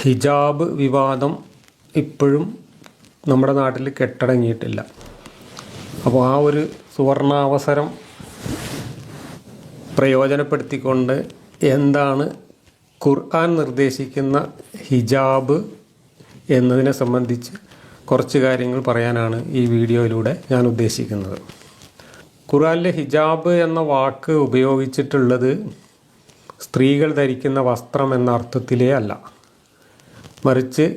ഹിജാബ് വിവാദം ഇപ്പോഴും നമ്മുടെ നാട്ടിൽ കെട്ടടങ്ങിയിട്ടില്ല. അപ്പോൾ ആ ഒരു സുവർണാവസരം പ്രയോജനപ്പെടുത്തിക്കൊണ്ട് എന്താണ് ഖുർആൻ നിർദ്ദേശിക്കുന്ന ഹിജാബ് എന്നതിനെ സംബന്ധിച്ച് കുറച്ച് കാര്യങ്ങൾ പറയാനാണ് ഈ വീഡിയോയിലൂടെ ഞാൻ ഉദ്ദേശിക്കുന്നത്. ഖുർആനിലെ ഹിജാബ് എന്ന വാക്ക് ഉപയോഗിച്ചിട്ടുള്ളത് സ്ത്രീകൾ ധരിക്കുന്ന വസ്ത്രം എന്ന അർത്ഥത്തിലേ അല്ല. മറിച്ച്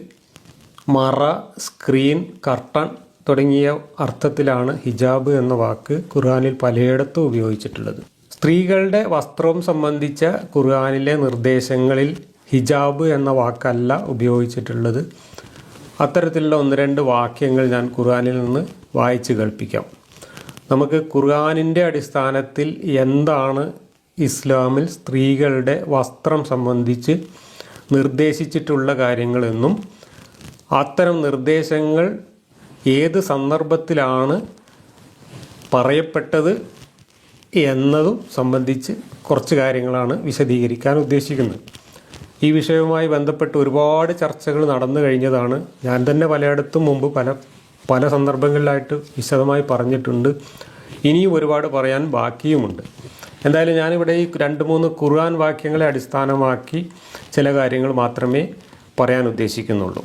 മറ സ്ക്രീൻ കർട്ടൺ തുടങ്ങിയ അർത്ഥത്തിലാണ് ഹിജാബ് എന്ന വാക്ക് ഖുർആാനിൽ പലയിടത്തും ഉപയോഗിച്ചിട്ടുള്ളത്. സ്ത്രീകളുടെ വസ്ത്രവും സംബന്ധിച്ച ഖുർആാനിലെ നിർദ്ദേശങ്ങളിൽ ഹിജാബ് എന്ന വാക്കല്ല ഉപയോഗിച്ചിട്ടുള്ളത്. അത്തരത്തിലുള്ള ഒന്ന് രണ്ട് വാക്യങ്ങൾ ഞാൻ ഖുർആാനിൽ നിന്ന് വായിച്ച് കേൾപ്പിക്കാം. നമുക്ക് ഖുർആാനിന്റെ അടിസ്ഥാനത്തിൽ എന്താണ് ഇസ്ലാമിൽ സ്ത്രീകളുടെ വസ്ത്രം സംബന്ധിച്ച് നിർദ്ദേശിച്ചിട്ടുള്ള കാര്യങ്ങളെന്നും അത്തരം നിർദ്ദേശങ്ങൾ ഏത് സന്ദർഭത്തിലാണ് പറയപ്പെട്ടത് എന്നതും സംബന്ധിച്ച് കുറച്ച് കാര്യങ്ങളാണ് വിശദീകരിക്കാൻ ഉദ്ദേശിക്കുന്നത്. ഈ വിഷയവുമായി ബന്ധപ്പെട്ട് ഒരുപാട് ചർച്ചകൾ നടന്നു കഴിഞ്ഞതാണ്. ഞാൻ തന്നെ പലയിടത്തും മുമ്പ് പല പല സന്ദർഭങ്ങളിലായിട്ട് വിശദമായി പറഞ്ഞിട്ടുണ്ട്. ഇനിയും ഒരുപാട് പറയാൻ ബാക്കിയുമുണ്ട്. എന്തായാലും ഞാനിവിടെ ഈ രണ്ട് മൂന്ന് ഖുർആൻ വാക്യങ്ങളെ അടിസ്ഥാനമാക്കി ചില കാര്യങ്ങൾ മാത്രമേ പറയാൻ ഉദ്ദേശിക്കുന്നുള്ളൂ.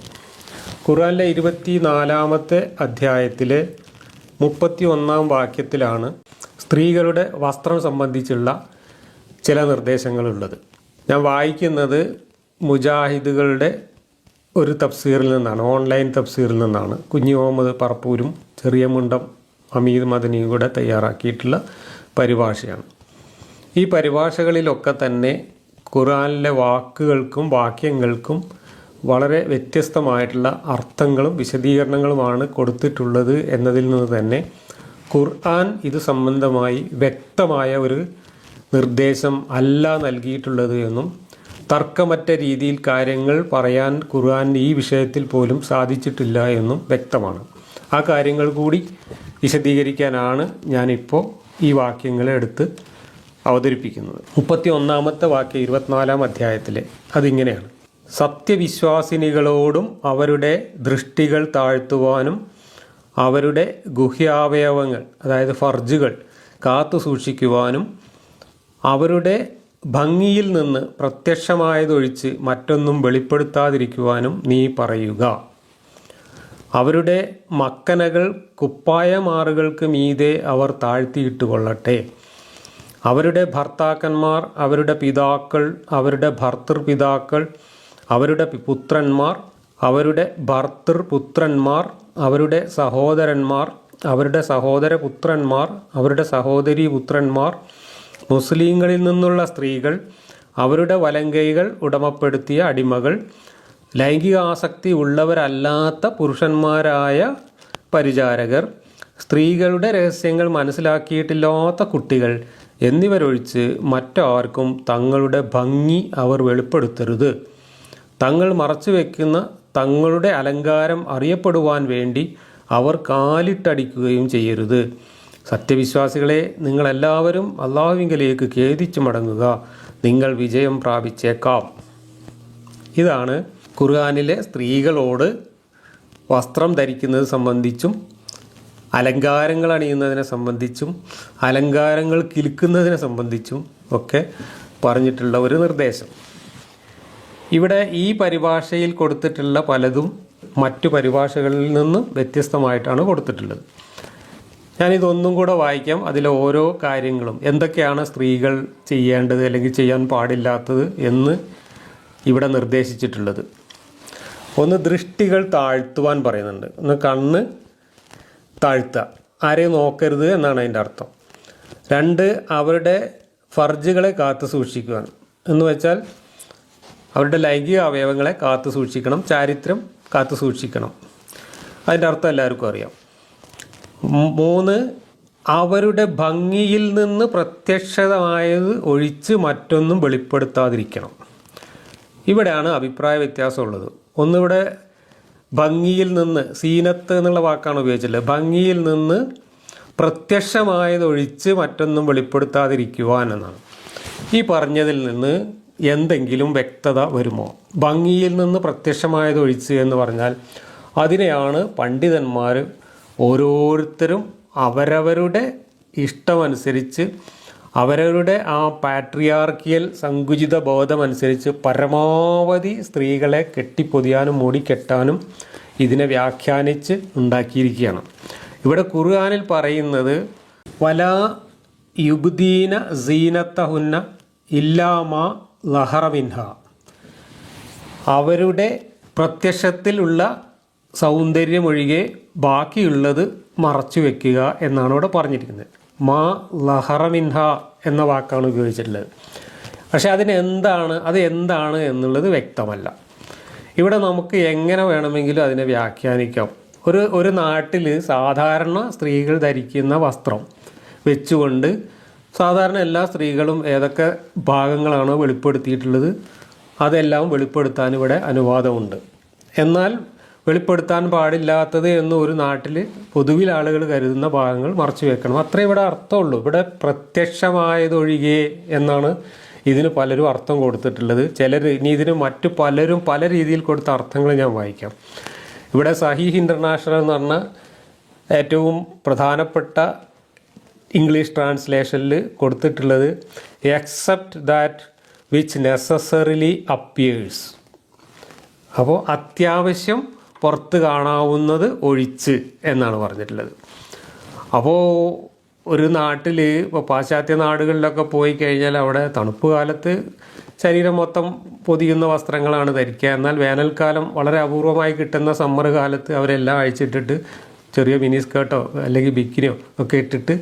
ഖുർആനിലെ ഇരുപത്തി നാലാമത്തെ അധ്യായത്തിലെ മുപ്പത്തി ഒന്നാം വാക്യത്തിലാണ് സ്ത്രീകളുടെ വസ്ത്രം സംബന്ധിച്ചുള്ള ചില നിർദ്ദേശങ്ങളുള്ളത്. ഞാൻ വായിക്കുന്നത് മുജാഹിദുകളുടെ ഒരു തഫ്സീറിൽ നിന്നാണ് ഓൺലൈൻ തഫ്സീറിൽ നിന്നാണ്. കുഞ്ഞു മുഹമ്മദ് പറപ്പൂരും ചെറിയ മുണ്ടം അമീദ് മദനിയും കൂടെ തയ്യാറാക്കിയിട്ടുള്ള പരിഭാഷയാണ്. ഈ പരിഭാഷകളിലൊക്കെ തന്നെ ഖുറാനിലെ വാക്കുകൾക്കും വാക്യങ്ങൾക്കും വളരെ വ്യത്യസ്തമായിട്ടുള്ള അർത്ഥങ്ങളും വിശദീകരണങ്ങളുമാണ് കൊടുത്തിട്ടുള്ളത് എന്നതിൽ നിന്ന് തന്നെ ഖുർആൻ ഇത് സംബന്ധമായി വ്യക്തമായ ഒരു നിർദ്ദേശം അല്ല നൽകിയിട്ടുള്ളത് എന്നും തർക്കമറ്റ രീതിയിൽ കാര്യങ്ങൾ പറയാൻ ഖുർആൻ ഈ വിഷയത്തിൽ പോലും സാധിച്ചിട്ടില്ല എന്നും വ്യക്തമാണ്. ആ കാര്യങ്ങൾ കൂടി വിശദീകരിക്കാനാണ് ഞാനിപ്പോൾ ഈ വാക്യങ്ങളെ എടുത്ത് അവതരിപ്പിക്കുന്നത്. മുപ്പത്തി ഒന്നാമത്തെ വാക്യം ഇരുപത്തിനാലാം അധ്യായത്തിലെ അതിങ്ങനെയാണ്. സത്യവിശ്വാസിനികളോടും അവരുടെ ദൃഷ്ടികൾ താഴ്ത്തുവാനും അവരുടെ ഗുഹ്യാവയവങ്ങൾ അതായത് ഫർജുകൾ കാത്തു സൂക്ഷിക്കുവാനും അവരുടെ ഭംഗിയിൽ നിന്ന് പ്രത്യക്ഷമായതൊഴിച്ച് മറ്റൊന്നും വെളിപ്പെടുത്താതിരിക്കുവാനും നീ പറയുക. അവരുടെ മക്കനകൾ കുപ്പായമാറുകൾക്ക് മീതെ അവർ താഴ്ത്തിയിട്ടുകൊള്ളട്ടെ. അവരുടെ ഭർത്താക്കന്മാർ അവരുടെ പിതാക്കൾ അവരുടെ ഭർത്തൃപിതാക്കൾ അവരുടെ പുത്രന്മാർ അവരുടെ ഭർത്തൃപുത്രന്മാർ അവരുടെ സഹോദരന്മാർ അവരുടെ സഹോദരപുത്രന്മാർ അവരുടെ സഹോദരി പുത്രന്മാർ മുസ്ലിങ്ങളിൽ നിന്നുള്ള സ്ത്രീകൾ അവരുടെ വലങ്കൈകൾ ഉടമപ്പെടുത്തിയ അടിമകൾ ലൈംഗിക ആസക്തി ഉള്ളവരല്ലാത്ത പുരുഷന്മാരായ പരിചാരകർ സ്ത്രീകളുടെ രഹസ്യങ്ങൾ മനസ്സിലാക്കിയിട്ടില്ലാത്ത കുട്ടികൾ എന്നിവരൊഴിച്ച് മറ്റാർക്കും തങ്ങളുടെ ഭംഗി അവർ വെളിപ്പെടുത്തരുത്. തങ്ങൾ മറച്ചു വയ്ക്കുന്ന തങ്ങളുടെ അലങ്കാരം അറിയപ്പെടുവാൻ വേണ്ടി അവർ കാലിട്ടടിക്കുകയും ചെയ്യരുത്. സത്യവിശ്വാസികളെ നിങ്ങളെല്ലാവരും അള്ളാഹുവിങ്കലേക്ക് ഖേദിച്ചു മടങ്ങുക. നിങ്ങൾ വിജയം പ്രാപിച്ചേക്കാം. ഇതാണ് ഖുർആാനിലെ സ്ത്രീകളോട് വസ്ത്രം ധരിക്കുന്നത് സംബന്ധിച്ചും അലങ്കാരങ്ങൾ അണിയുന്നതിനെ സംബന്ധിച്ചും അലങ്കാരങ്ങൾ കിലുക്കുന്നതിനെ സംബന്ധിച്ചും ഒക്കെ പറഞ്ഞിട്ടുള്ള ഒരു നിർദ്ദേശം. ഇവിടെ ഈ പരിഭാഷയിൽ കൊടുത്തിട്ടുള്ള പലതും മറ്റു പരിഭാഷകളിൽ നിന്നും വ്യത്യസ്തമായിട്ടാണ് കൊടുത്തിട്ടുള്ളത്. ഞാനിതൊന്നും കൂടെ വായിക്കാം. അതിലെ ഓരോ കാര്യങ്ങളും എന്തൊക്കെയാണ് സ്ത്രീകൾ ചെയ്യേണ്ടത് അല്ലെങ്കിൽ ചെയ്യാൻ പാടില്ലാത്തത് എന്ന് ഇവിടെ നിർദ്ദേശിച്ചിട്ടുള്ളത്. ഒന്ന് ദൃഷ്ടികൾ താഴ്ത്തുവാൻ പറയുന്നുണ്ട്. ഒന്ന് കണ്ണ് താഴ്ത്തുക. ആരെയും നോക്കരുത് എന്നാണ് അതിന്റെ അർത്ഥം. രണ്ട് അവരുടെ ഫർജുകളെ കാത്തു സൂക്ഷിക്കുവാൻ. എന്ന് വെച്ചാൽ അവരുടെ ലൈംഗിക അവയവങ്ങളെ കാത്തു സൂക്ഷിക്കണം ചാരിത്രം കാത്തു സൂക്ഷിക്കണം. അതിന്റെ അർത്ഥം എല്ലാവർക്കും അറിയാം. മൂന്ന് അവരുടെ ഭംഗിയിൽ നിന്ന് പ്രത്യക്ഷമായത് ഒഴിച്ച് മറ്റൊന്നും വെളിപ്പെടുത്താതിരിക്കണം. ഇവിടെയാണ് അഭിപ്രായ വ്യത്യാസമുള്ളത് ഒന്നിവിടെ ഭംഗിയിൽ നിന്ന് സീനത്ത് എന്നുള്ള വാക്കാണ് ഉപയോഗിച്ചത് ഭംഗിയിൽ നിന്ന് പ്രത്യക്ഷമായതൊഴിച്ച് മറ്റൊന്നും വെളിപ്പെടുത്താതിരിക്കുവാൻ എന്നാണ്. ഈ പറഞ്ഞതിൽ നിന്ന് എന്തെങ്കിലും വ്യക്തത വരുമോ? ഭംഗിയിൽ നിന്ന് പ്രത്യക്ഷമായതൊഴിച്ച് എന്ന് പറഞ്ഞാൽ അതിനെയാണ് പണ്ഡിതന്മാർ ഓരോരുത്തരും അവരവരുടെ ഇഷ്ടമനുസരിച്ച് അവരവരുടെ ആ പാട്രിയാർക്കിയൽ സങ്കുചിത ബോധമനുസരിച്ച് പരമാവധി സ്ത്രീകളെ കെട്ടിപ്പൊതിയാനും മൂടിക്കെട്ടാനും ഇതിനെ വ്യാഖ്യാനിച്ച് ഉണ്ടാക്കിയിരിക്കുകയാണ്. ഇവിടെ ഖുർആാനിൽ പറയുന്നത് വല യുബ്ദീന സീനത്തഹുന്ന ഇല്ലാമ ലഹറമിൻഹ അവരുടെ പ്രത്യക്ഷത്തിലുള്ള സൗന്ദര്യമൊഴികെ ബാക്കിയുള്ളത് മറച്ചു വെക്കുക എന്നാണ് ഇവിടെ പറഞ്ഞിരിക്കുന്നത്. മാ ലഹറമിൻഹ എന്ന വാക്കാണ് ഉപയോഗിച്ചിട്ടുള്ളത്. പക്ഷെ അതിന് എന്താണ് അത് എന്താണ് എന്നുള്ളത് വ്യക്തമല്ല. ഇവിടെ നമുക്ക് എങ്ങനെ വേണമെങ്കിലും അതിനെ വ്യാഖ്യാനിക്കാം. ഒരു ഒരു നാട്ടിൽ സാധാരണ സ്ത്രീകൾ ധരിക്കുന്ന വസ്ത്രം വെച്ചുകൊണ്ട് സാധാരണ എല്ലാ സ്ത്രീകളും ഏതൊക്കെ ഭാഗങ്ങളാണോ വെളിപ്പെടുത്തിയിട്ടുള്ളത് അതെല്ലാം വെളിപ്പെടുത്താൻ ഇവിടെ അനുവാദമുണ്ട്. എന്നാൽ വെളിപ്പെടുത്താൻ പാടില്ലാത്തത് എന്ന് ഒരു നാട്ടിൽ പൊതുവിൽ ആളുകൾ കരുതുന്ന ഭാഗങ്ങൾ മറച്ചു വെക്കണം. അത്രേ ഇവിടെ അർത്ഥമുള്ളൂ. ഇവിടെ പ്രത്യക്ഷമായതൊഴികെ എന്നാണ് ഇതിന് പലരും അർത്ഥം കൊടുത്തിട്ടുള്ളത്. ചിലർ ഇനി ഇതിന് മറ്റു പലരും പല രീതിയിൽ കൊടുത്ത അർത്ഥങ്ങൾ ഞാൻ വായിക്കാം. ഇവിടെ സഹീഹ് ഇന്റർനാഷണൽ എന്ന് പറഞ്ഞ ഏറ്റവും പ്രധാനപ്പെട്ട ഇംഗ്ലീഷ് ട്രാൻസ്ലേഷനിൽ കൊടുത്തിട്ടുള്ളത് except that which necessarily appears അപ്പോൾ അത്യാവശ്യം പുറത്ത് കാണാവുന്നത് ഒഴിച്ച് എന്നാണ് പറഞ്ഞിട്ടുള്ളത്. അപ്പോൾ ഒരു നാട്ടിൽ ഇപ്പോൾ പാശ്ചാത്യ നാടുകളിലൊക്കെ പോയി കഴിഞ്ഞാൽ അവിടെ തണുപ്പ് കാലത്ത് ശരീരം മൊത്തം പൊതിയുന്ന വസ്ത്രങ്ങളാണ് ധരിക്കുക. എന്നാൽ വേനൽക്കാലം വളരെ അപൂർവമായി കിട്ടുന്ന സമ്മർ കാലത്ത് അവരെല്ലാം അഴിച്ചിട്ടിട്ട് ചെറിയ മിനി സ്കേർട്ടോ അല്ലെങ്കിൽ ബിക്കിനിയോ ഒക്കെ ഇട്ടിട്ട്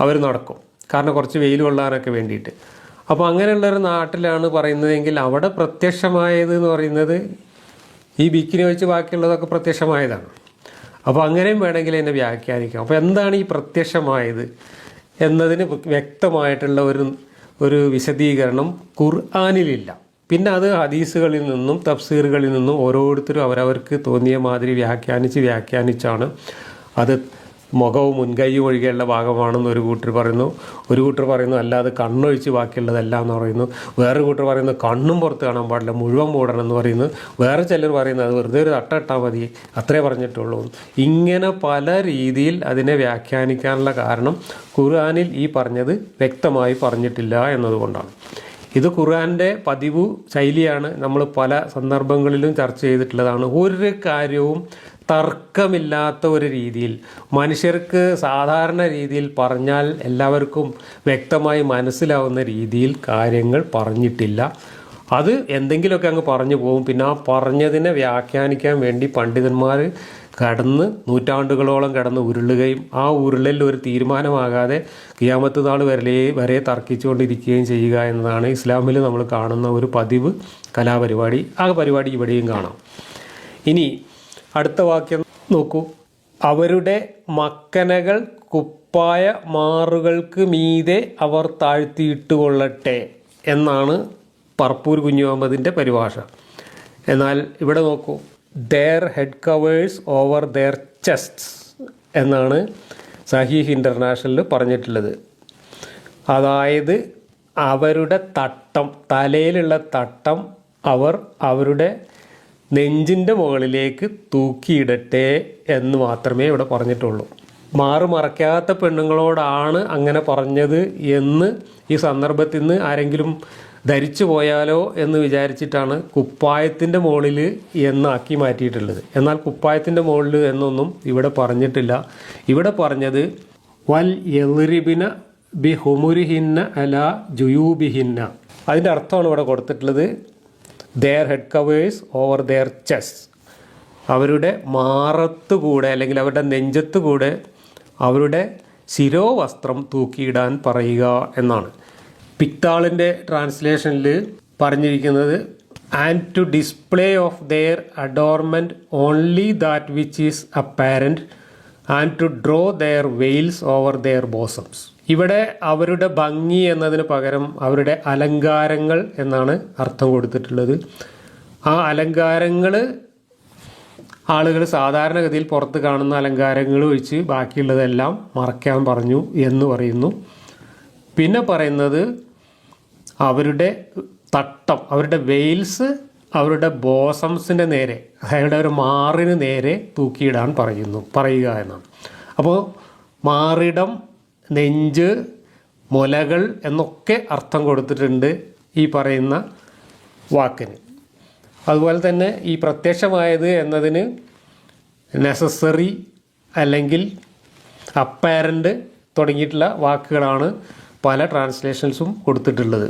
അവർ നടക്കും. കാരണം കുറച്ച് വെയിൽ കൊള്ളാനൊക്കെ വേണ്ടിയിട്ട്. അപ്പോൾ അങ്ങനെയുള്ളൊരു നാട്ടിലാണ് പറയുന്നതെങ്കിൽ അവിടെ പ്രത്യക്ഷമായത് എന്ന് പറയുന്നത് ഈ ബിക്കിനി വെച്ച് ബാക്കിയുള്ളതൊക്കെ പ്രത്യക്ഷമായതാണ്. അപ്പോൾ അങ്ങനെയും വേണമെങ്കിൽ എന്നെ വ്യാഖ്യാനിക്കാം. അപ്പോൾ എന്താണ് ഈ പ്രത്യക്ഷമായത് എന്നതിന് വ്യക്തമായിട്ടുള്ള ഒരു ഒരു വിശദീകരണം ഖുർആാനിലില്ല. പിന്നെ അത് ഹദീസുകളിൽ നിന്നും തഫ്സീറുകളിൽ നിന്നും ഓരോരുത്തരും അവരവർക്ക് തോന്നിയ മാതിരി വ്യാഖ്യാനിച്ച് വ്യാഖ്യാനിച്ചാണ് അത് മുഖവും മുൻകൈയും ഒഴികെയുള്ള ഭാഗമാണെന്ന് ഒരു കൂട്ടർ പറയുന്നു. ഒരു കൂട്ടർ പറയുന്നു അല്ലാതെ കണ്ണൊഴിച്ച് ബാക്കിയുള്ളതല്ല എന്ന് പറയുന്നു. വേറെ കൂട്ടർ പറയുന്നു കണ്ണും പുറത്ത് കാണാൻ പാടില്ല മുഴുവൻ മൂടണം എന്ന് പറയുന്നു. വേറെ ചിലർ പറയുന്നത് അത് വെറുതെ ഒരു തട്ടിട്ടാൽ മതി. അത്രേ പറഞ്ഞിട്ടുള്ളൂ. ഇങ്ങനെ പല രീതിയിൽ അതിനെ വ്യാഖ്യാനിക്കാനുള്ള കാരണം ഖുർആാനിൽ ഈ പറഞ്ഞത് വ്യക്തമായി പറഞ്ഞിട്ടില്ല എന്നതുകൊണ്ടാണ്. ഇത് ഖുർആന്റെ പതിവ് ശൈലിയാണ് നമ്മൾ പല സന്ദർഭങ്ങളിലും ചർച്ച ചെയ്തിട്ടുള്ളതാണ്. ഒരു കാര്യവും തർക്കമില്ലാത്ത ഒരു രീതിയിൽ മനുഷ്യർക്ക് സാധാരണ രീതിയിൽ പറഞ്ഞാൽ എല്ലാവർക്കും വ്യക്തമായി മനസ്സിലാവുന്ന രീതിയിൽ കാര്യങ്ങൾ പറഞ്ഞിട്ടില്ല. അത് എന്തെങ്കിലുമൊക്കെ അങ്ങ് പറഞ്ഞു പോകും. പിന്നെ ആ പറഞ്ഞതിനെ വ്യാഖ്യാനിക്കാൻ വേണ്ടി പണ്ഡിതന്മാർ കടന്ന് നൂറ്റാണ്ടുകളോളം കടന്ന് ഉരുളുകയും ആ ഉരുളലിൽ ഒരു തീരുമാനമാകാതെ കിയാമത്ത് നാൾ വരലേ വരെ തർക്കിച്ചുകൊണ്ടിരിക്കുകയും ചെയ്യുക എന്നതാണ് ഇസ്ലാമിൽ നമ്മൾ കാണുന്ന ഒരു പതിവ് കലാപരിപാടി. ആ പരിപാടി ഇവിടെയും കാണാം. ഇനി അടുത്ത വാക്യം നോക്കൂ. അവരുടെ മക്കനകൾ കുപ്പായ മാറുകൾക്ക് മീതെ അവർ താഴ്ത്തിയിട്ടുകൊള്ളട്ടെ എന്നാണ് പറപ്പൂർ കുഞ്ഞുമുഹമ്മദിന്റെ പരിഭാഷ. എന്നാൽ ഇവിടെ നോക്കൂ. Their head covers over their chests എന്നാണ് സഹീഹ് ഇന്റർനാഷണലിൽ പറഞ്ഞിട്ടുള്ളത്. അതായത് അവരുടെ തട്ടം തലയിലുള്ള തട്ടം അവർ അവരുടെ നെഞ്ചിന്റെ മുകളിലേക്ക് തൂക്കിയിടട്ടെ എന്ന് മാത്രമേ ഇവിടെ പറഞ്ഞിട്ടുള്ളൂ. മാറു മറക്കാത്ത പെണ്ണുങ്ങളോടാണ് അങ്ങനെ പറഞ്ഞത് എന്ന് ഈ സന്ദർഭത്തിൽ നിന്ന് ആരെങ്കിലും ധരിച്ചു പോയാലോ എന്ന് വിചാരിച്ചിട്ടാണ് കുപ്പായത്തിന്റെ മുകളിൽ എന്നാക്കി മാറ്റിയിട്ടുള്ളത്. എന്നാൽ കുപ്പായത്തിന്റെ മുകളിൽ എന്നൊന്നും ഇവിടെ പറഞ്ഞിട്ടില്ല. ഇവിടെ പറഞ്ഞത് വൽ എറിബിന ബി ഹുമുരിഹിന്ന അല ജുയൂബിഹിന്ന. അതിന്റെ അർത്ഥമാണ് ഇവിടെ കൊടുത്തിട്ടുള്ളത്. Their head covers over their chest അവരുടെ മാറത്തുകൂടെ അല്ലെങ്കിൽ അവരുടെ നെഞ്ചത്തുകൂടെ അവരുടെ ശിരോവസ്ത്രം തൂക്കിയിടാൻ പറയുക എന്നാണ്. പിക്താളിന്റെ ട്രാൻസ്ലേഷനിൽ പറഞ്ഞിരിക്കുന്നത് and to display of their adornment only that which is apparent and to draw their veils over their bosoms ഇവിടെ അവരുടെ ഭംഗി എന്നതിന് പകരം അവരുടെ അലങ്കാരങ്ങൾ എന്നാണ് അർത്ഥം കൊടുത്തിട്ടുള്ളത്. ആ അലങ്കാരങ്ങൾ ആളുകൾ സാധാരണഗതിയിൽ പുറത്ത് കാണുന്ന അലങ്കാരങ്ങൾ ഒഴിച്ച് ബാക്കിയുള്ളതെല്ലാം മറക്കാൻ പറഞ്ഞു എന്ന് പറയുന്നു. പിന്നെ പറയുന്നത് അവരുടെ തട്ടം അവരുടെ വെയിൽസ് അവരുടെ ബോസംസിന്റെ നേരെ അവരുടെ ഒരു മാറിന് നേരെ തൂക്കിയിടാൻ പറയുന്നു പറയുക എന്നാണ്. അപ്പോൾ മാറിടം നെഞ്ച് മുലകൾ എന്നൊക്കെ അർത്ഥം കൊടുത്തിട്ടുണ്ട് ഈ പറയുന്ന വാക്കിന്. അതുപോലെ തന്നെ ഈ പ്രത്യക്ഷമായത് എന്നതിന് നെസസറി അല്ലെങ്കിൽ അപ്പാരന്റ് തുടങ്ങിയിട്ടുള്ള വാക്കുകളാണ് പല ട്രാൻസ്ലേഷൻസും കൊടുത്തിട്ടുള്ളത്.